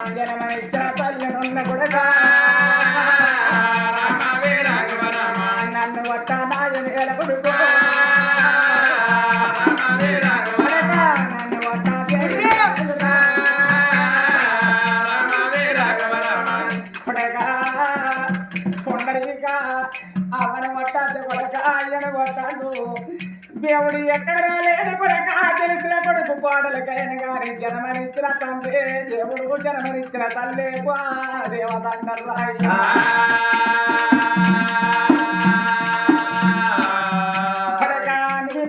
జనమనిచ్చిన తల్లినున్న కొడకా నన్ను వట్ట నాయని ఎలపడుకో కొండలిగా అవన వట్టాడు కొడక ఆయన వట్టాడు దేవుడు ఎక్కడ లేడు కొడక కోడలకైన గారి జనమనిచ్చిన తండ్రి దేవుడు జనమనిచ్చిన తల్లి దేవతండ్రి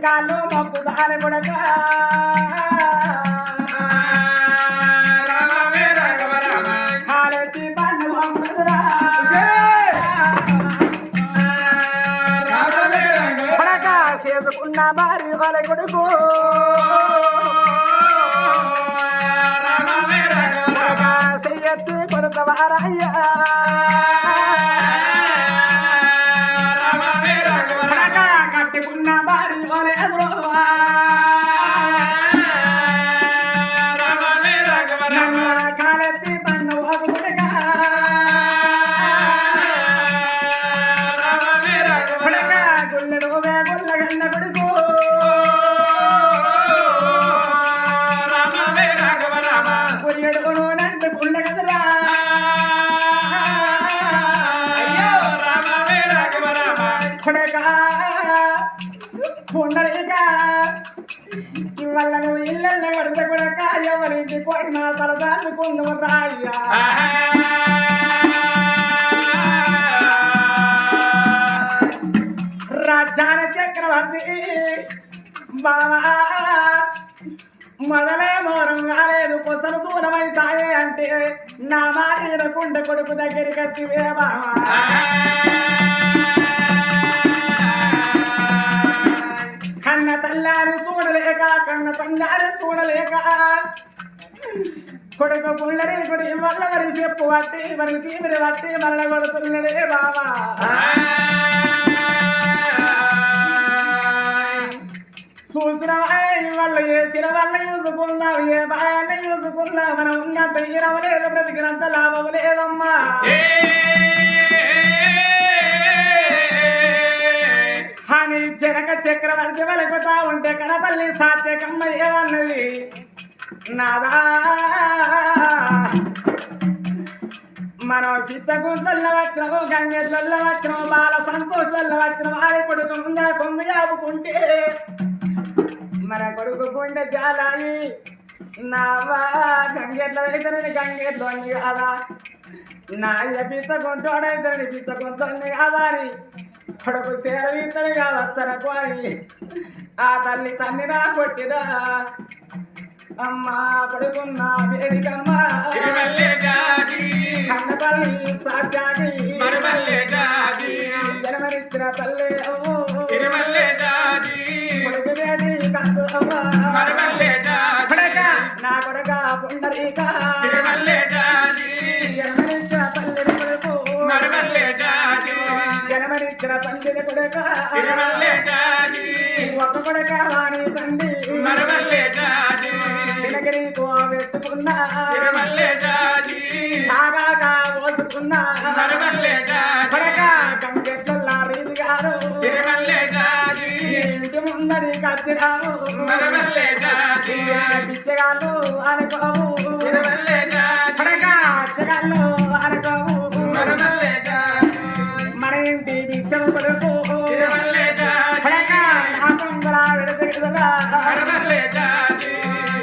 కాళ్ళు మొక్కుదాని కొడక కాలెత్తి చేసుకున్న భార్య వాళ్ళ కొడుకు. కొడక చెయ్యెత్తి కొడతవారయ్యా కొడక ఉండలేక ఇవాళ నువ్వు ఇళ్ళ పడితే కొడక ఎవరింటి పోయినా తల దాచుకుందాం రాయ్యా రాజ్యాల చక్రవర్తి బావా మొదలే మోరం కాలేదు కొసలు దూరమైతాయే అంటే నా మాట కుండ కొడుకు దగ్గరికి వస్తే బావా. చూడలేక చూడలేక. కొడుకు పుల్లరి కొడుకు వల్ల మరి చెప్పు పట్టి మరి సీమిరి పట్టి మరణ కొడుతున్నడే బాబా చూసిన వాళ్ళు చేసిన వల్ల చూసుకుందాం ఏ బాయాన్ని చూసుకుందాం మనం ఉన్నంత ఈరం లేదు బ్రతికినంత లాభం లేదమ్మా. అని జనక చక్రవర్తి వెలకుతా ఉంటే కన తల్లి సాత్యకమ్మ ఏమన్నది? నాదా. మనం పిచ్చగుంతల్లో వచ్చినము గంగెళ్ళ వచ్చినము బాల సంతోషాల వచ్చిన వారి కొడుకు ముందర కొంగు యాపుకుంటే మన కొడుకు గుండె జాలాయి. నావా గంగెట్లో అయితే గంగెట్లోని కాదా? నా పిచ్చగుంటోడైతే పిచ్చగుంటోని కాదా అని కొడుకు సేరవీతడు కావచ్చనకు అని ఆ తల్లి తన్ని నా కొట్టిదా అమ్మా కొడుకున్న వేడికమ్మా. కన్న తల్లి సాధ్యాగి జన్మనిచ్చిన తల్లి కొడుకు వేడి కాదు కొడక నా కొడక పుండరీక. కొడుక ఒక కొడక వాణి తండ్రి. వెనకని పెట్టుకున్నా. తాగాగా పోసుకున్నా గంగెట్ల రీతి గారు. ఇంటి ముందరి కత్తిరావు పిచ్చగాళ్ళు అనుకోవు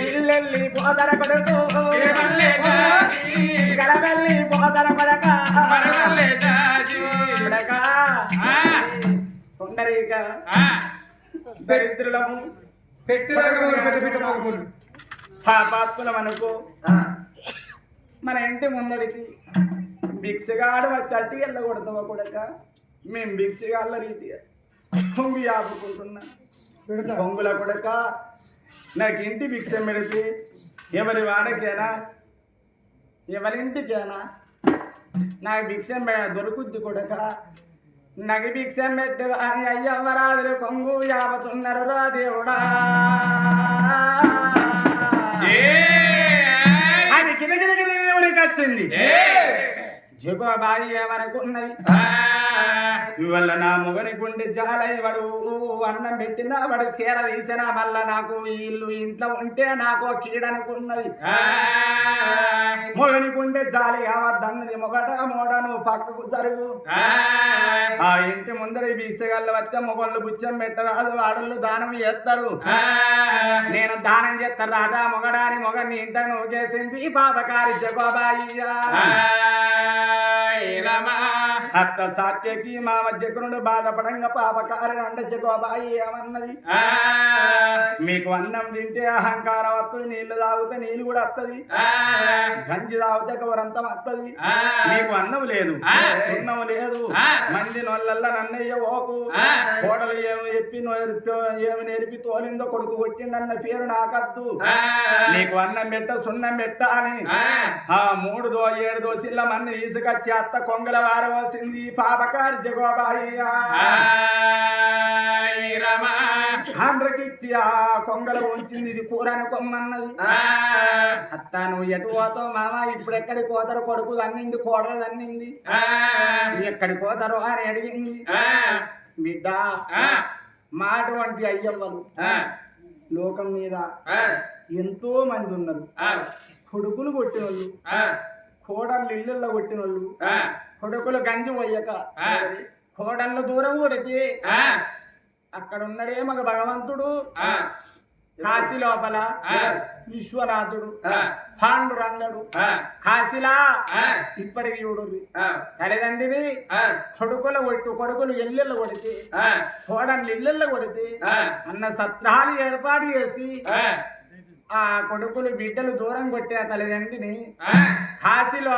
ఇల్లెల్లి పోదర కొడుకు గలబెల్లి పోదర కొడక కొడక కొండరీక దరిద్రులము పాపాత్ములం అనుకో మన ఇంటి ముందరికి భిక్షగాడు వచ్చి వెళ్ళకూడదు కొడక మేము భిక్షగాళ్ళ రీతిగా పొంగు ఆపుకుంటున్నా. పొంగుల కొడక నాకు ఇంటి భిక్ష పెడితే ఎవరి వాడకేనా ఎవరింటికేనా నాకు భిక్షం దొరుకుద్ది కొడక. నాకు భిక్షం పెట్టే అని అయ్యవ్వరాదులు కొంగు యావతున్నారు రా దేవుడా అది గిద గిద దేవుడి తీసుకొచ్చింది జగోబాయి ఏమనుకున్నది ఇవల్ల నా మొగని గుండె జాలై అన్నం పెట్టినా వాడు సీర వేసినా మళ్ళా నాకు ఇల్లు ఇంట్లో ఉంటే నాకు కీడనుకున్నది. మొగని గుండె జాలి కావద్దన్నది మొగట మోడ నువ్వు పక్కకు జరుగు. ఆ ఇంటి ముందర బీసగల్ల వస్తే మొగళ్ళు బుచ్చం పెట్టరాదు వాడళ్ళు దానం చేస్తారు నేను దానం చేస్తారు రాదా మొగడాని మొగని ఇంట నూకేసింది పాపకారి జగోబాయ్యా. అత్త సాత్యకి మామ జగనుడు బాధపడంగా పాపకారిని అండ జగోబాయి ఏమన్నది? మీకు అన్నం తింటే అహంకారం వస్తుంది నీళ్ళు తాగితే నీళ్ళు కూడా వస్తది గంజి తాగితే గౌరంతం వస్తది మీకు అన్నం లేదు. సున్నం లేదు. మంది నొల్లల్లా నన్నయ్య ఓకు కోడలు ఏమి చెప్పి ఏమి నేర్పి తోలిందో కొడుకు కొట్టిండన్న పేరు నాకద్దు. నీకు అన్నం పెట్ట సున్నం పెట్ట అని ఆ. మూడు దో ఏడు దోసిల్ల మన్ని తీసుకొచ్చి అత్త కొంగల వారవసింది పాపకారి జగోబాయ్యా ఆంధ్రకిచ్చి ఆ కొంగల ఉంచింది. ఇది కూరని కొమ్మన్నది. అత్త నువ్వు ఎటు పోతావు మామ ఇప్పుడు ఎక్కడికి పోతారు కొడుకు అన్నింది కోడలు అన్నింది. ఎక్కడికి పోతారు అని అడిగింది. బిడ్డ మా అటువంటి అయ్యవ్వలు లోకం మీద ఎంతో మంది ఉన్నారు. కొడుకులు కొట్టిన వాళ్ళు కోడళ్ళు ఇళ్ళల్లో కొట్టిన వాళ్ళు కొడుకులు గంజి పోయక. కోడళ్ళు దూరం కొడితే అక్కడ ఉన్నడే మగ భగవంతుడు కాశీ లోపల విశ్వనాథుడు పాండురంగడు కాశీలా ఇప్పటికి చూడు తల్లిదండ్రివి కొడుకులు కొట్టు కొడుకులు ఎల్లెళ్ళు కొడితే కోడళ్ళు ఇళ్ళల్లో కొడితే అన్న సత్రాలు ఏర్పాటు చేసి ఆ కొడుకులు బిడ్డలు దూరం కొట్టిన తల్లిదండ్రిని కాశీలో